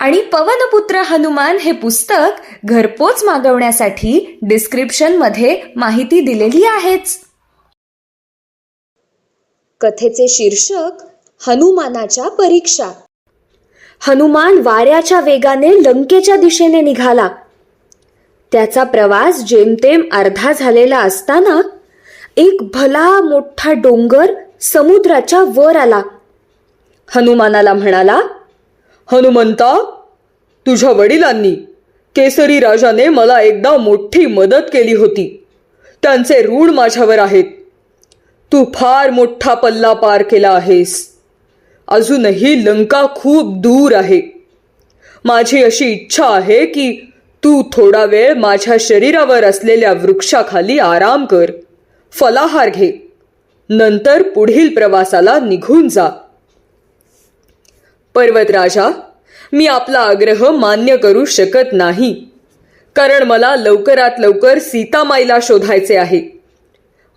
आणि पवनपुत्र हनुमान हे पुस्तक घरपोच मागवण्यासाठी डिस्क्रिप्शनमध्ये माहिती दिलेली आहेच. कथेचे शीर्षक हनुमानाच्या परीक्षा. हनुमान वाऱ्याच्या वेगाने लंकेच्या दिशेने निघाला. त्याचा प्रवास जेमतेम अर्धा झालेला असताना एक भला मोठा डोंगर समुद्राच्या वर आला. हनुमानाला म्हणाला हनुमंता तुझ्या वडिलांनी केसरी राजाने मला एकदा मोठी मदत केली होती. त्यांचे ऋण माझ्यावर आहेत. तू फार मोठा पल्ला पार केला आहेस. अजूनही लंका खूप दूर आहे. माझी अशी इच्छा आहे की तू थोडा वेळ माझ्या शरीरावर असलेल्या वृक्षाखाली आराम कर. फलाहार घे. नंतर पुढील प्रवासाला निघून जा. पर्वतराजा मी आपला आग्रह मान्य करू शकत नाही. कारण मला लवकरात लवकर सीतामाईला शोधायचे आहे.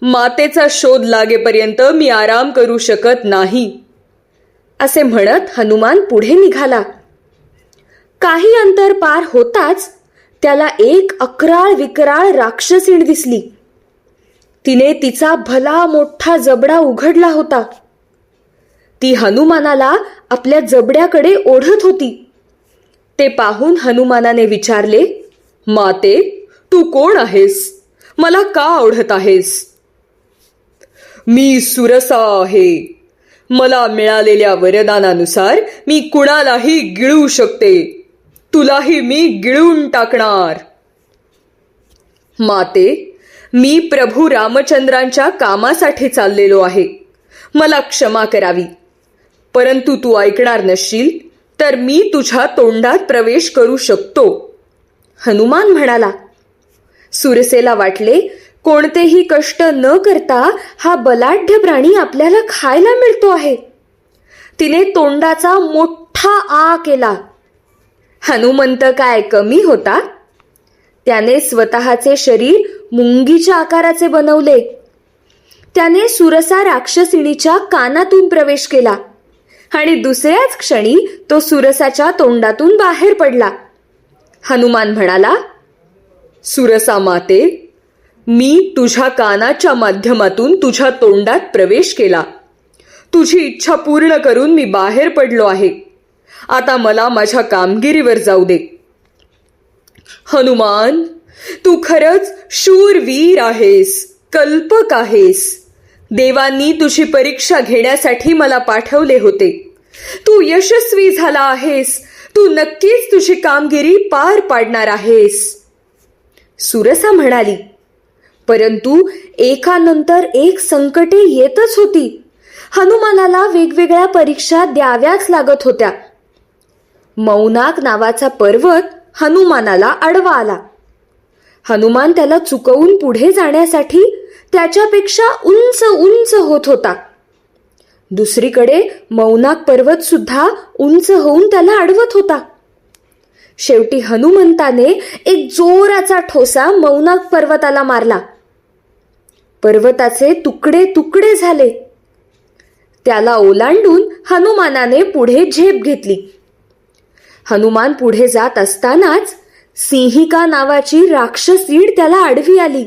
मातेचा शोध लागेपर्यंत मी आराम करू शकत नाही. असे म्हणत हनुमान पुढे निघाला. काही अंतर पार होताच त्याला एक अकराळ विकराळ राक्षसीण दिसली. तिने तिचा भला मोठा जबडा उघडला होता. ती हनुमानाला आपल्या जबड्याकडे ओढत होती. ते पाहून हनुमानाने विचारले माते तू कोण आहेस? मला का ओढत आहेस? मी सुरसा आहे. मला मिळालेल्या वरदानानुसार मी कुणालाही गिळू शकते. तुलाही मी गिळून टाकणार. माते मी प्रभू रामचंद्रांच्या कामासाठी चाललेलो आहे. मला क्षमा करावी. परंतु तू ऐकणार नसशील तर मी तुझ्या तोंडात प्रवेश करू शकतो. हनुमान म्हणाला सुरसेला वाटले कोणतेही कष्ट न करता हा बलाढ्य प्राणी आपल्याला खायला मिळतो आहे. तिने तोंडाचा मोठा आ केला. हनुमंत काय कमी होता? त्याने स्वतःचे शरीर मुंगीच्या आकाराचे बनवले. त्याने सुरसा राक्षसिणीच्या कानातून प्रवेश केला. आणि दुसऱ्याच क्षणी तो सुरसाच्या तोंडातून बाहेर पडला. हनुमान म्हणाला सुरसा माते मी तुझ्या कानाच्या माध्यमातून तुझ्या तोंडात प्रवेश केला. तुझी इच्छा पूर्ण करून मी बाहेर पडलो आहे. आता मला माझ्या कामगिरीवर जाऊ दे. हनुमान तू खरंच शूरवीर आहेस कल्पक आहेस. देवांनी तुझी परीक्षा घेण्यासाठी मला पाठवले होते. तू यशस्वी झाला आहेस. तू नक्कीच तुझी कामगिरी पार पाडणार आहेस. सुरसा म्हणाली. परंतु एकानंतर एक संकटे येतच होती. हनुमानाला वेगवेगळ्या परीक्षा द्याव्याच लागत होत्या. मौनाक नावाचा पर्वत हनुमानाला आडवा आला. हनुमान त्याला चुकवून पुढे जाण्यासाठी त्याच्यापेक्षा उंच उंच होत होता. दुसरीकडे मौनाक पर्वत सुद्धा उंच होऊन त्याला अडवत होता. शेवटी हनुमंताने एक जोराचा ठोसा मौनाक पर्वताला मारला. पर्वताचे तुकडे तुकडे झाले. त्याला ओलांडून हनुमानाने पुढे झेप घेतली. हनुमान पुढे जात असतानाच सिंहिका नावाची राक्षसीड त्याला आडवी आली.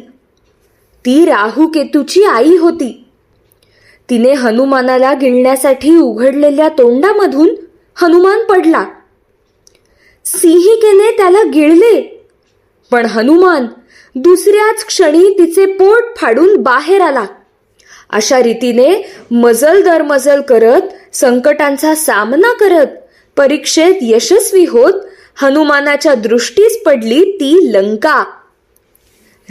ती राहू केतूची आई होती. तिने हनुमानाला गिळण्यासाठी उघडलेल्या तोंडामधून हनुमान पडला. सिंहिकेने त्याला गिळले पण हनुमान दुसऱ्याच क्षणी तिचे पोट फाडून बाहेर आला. अशा रीतीने मजल दर मजल करत संकटांचा सामना करत परीक्षेत यशस्वी होत हनुमानाच्या दृष्टीस पडली ती लंका.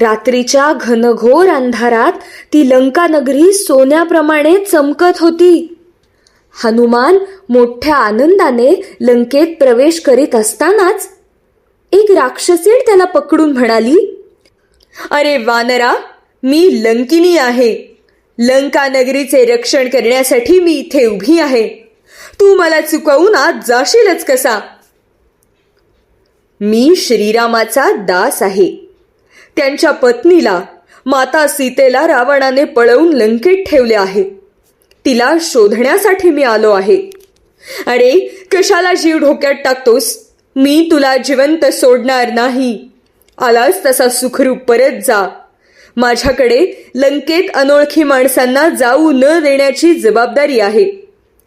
रात्रीच्या घनघोर अंधारात ती लंकानगरी सोन्याप्रमाणे चमकत होती. हनुमान मोठ्या आनंदाने लंकेत प्रवेश करीत असतानाच एक राक्षसीण त्याला पकडून म्हणाली अरे वानरा मी लंकिनी आहे. लंका नगरीचे रक्षण करण्यासाठी मी इथे उभी आहे. तू मला चुकवून आज जाशीलच कसा? मी श्रीरामाचा दास आहे. त्यांच्या पत्नीला माता सीतेला रावणाने पळवून लंकेत ठेवले आहे. तिला शोधण्यासाठी मी आलो आहे. अरे कशाला जीव ढोक्यात टाकतोस? मी तुला जिवंत सोडणार नाही. आलास तसा सुखरूप परत जा. माझ्याकडे लंकेत अनोळखी माणसांना जाऊ न देण्याची जबाबदारी आहे.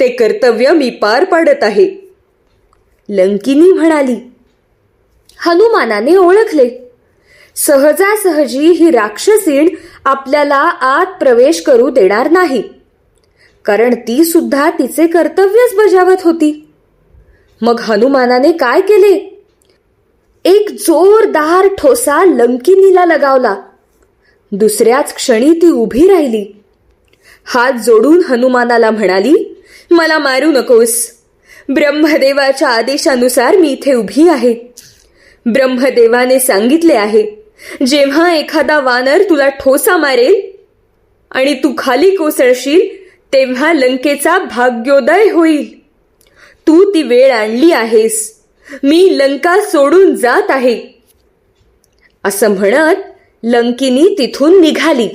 ते कर्तव्य मी पार पाडत आहे. लंकिनी म्हणाली हनुमानाने ओळखले. सहजासहजी ही राक्षसीण आपल्याला आत प्रवेश करू देणार नाही. कारण ती सुद्धा तिचे कर्तव्यच बजावत होती. मग हनुमानाने काय केले? एक जोरदार ठोसा लंकिनीला लगावला. दुसऱ्याच क्षणी ती उभी राहिली. हात जोडून हनुमानाला म्हणाली मला मारू नकोस. ब्रह्मदेवाच्या आदेशानुसार मी इथे उभी आहे. ब्रह्मदेवाने सांगितले आहे जेव्हा एखादा वानर तुला ठोसा मारेल आणि तू खाली कोसळशील तेव्हा लंकेचा भाग्योदय होईल. तू ती वेळ आणली आहेस. मी लंका सोडून जात आहे. असं म्हणत लंकिनी तिथून निघाली.